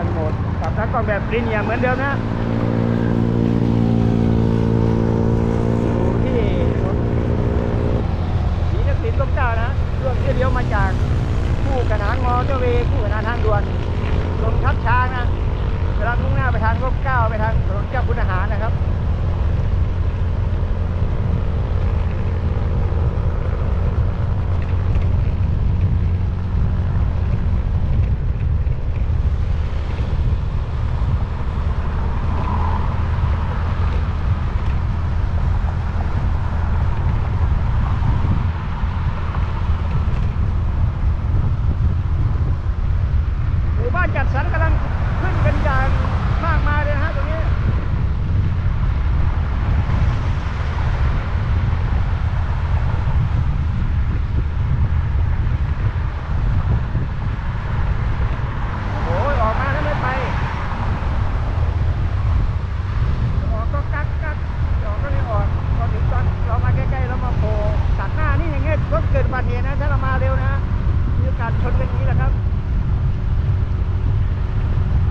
ตั้งโหมดปรับทักกล้องแบบลิเนียเหมือนเดิมนะอยู่ที่ถนนศรีนครินทร์ร่มเจ้านะเรื่องที่เลี้ยวมาจากคู่กระนานมอเตอร์เวย์คู่กระนานทางด่วนลงทับช้างนะกำลังมุ่งหน้าไปทางร่มเก้าไปทางถนนเจ้าคุณอาหารนะครับ หมู่บ้านจัดสรรกำลังขึ้นกันอย่างมากมายเลยนะฮะตรงนี้ โอ้ยออกมาแล้วไม่ไป ออกก็กักกักออกก็ไม่ออกพอถึงตอนเรามาใกล้ๆแล้วมาโผล่ตัดหน้านี่อย่างเงี้ยรถเกิดอุบัติเหตุนะถ้าเรามาเร็วนะมีโอกาสชนกันอย่างนี้แหละครับ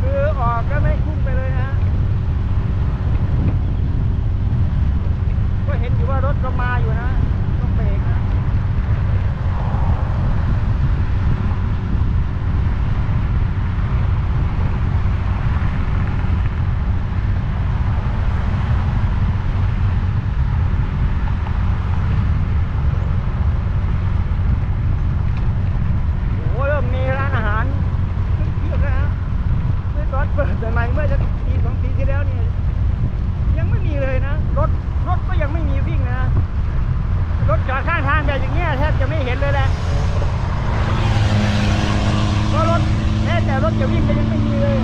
คือออกก็ไม่พุ่งไปเลยนะ ก็เห็นอยู่ ว่ารถก็มาอยู่นะต้องเบรกนะ โอ้โหเริ่มมีร้านอาหารขึ้นเพียบแล้วนะเมื่อตอนเปิดใหม่ๆเมื่อจะปีสองปีที่แล้วนี่ยังไม่มีเลยนะ รถรถก็ยังไม่มีวิ่งนะ รถจอดข้างทางแบบอย่างเงี้ยแทบจะไม่เห็นเลยแหละก็รถแม้แต่รถ จะวิ่งก็ยังไม่มีเลย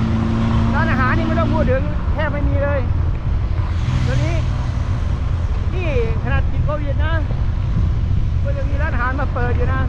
ร้านอาหารนี่ไม่ต้องพูดถึงแทบไม่มีเลยตอนนี้ที่ขนาดติดโควิดนะก็ยังมีร้านอาหารมาเปิดอยู่นะ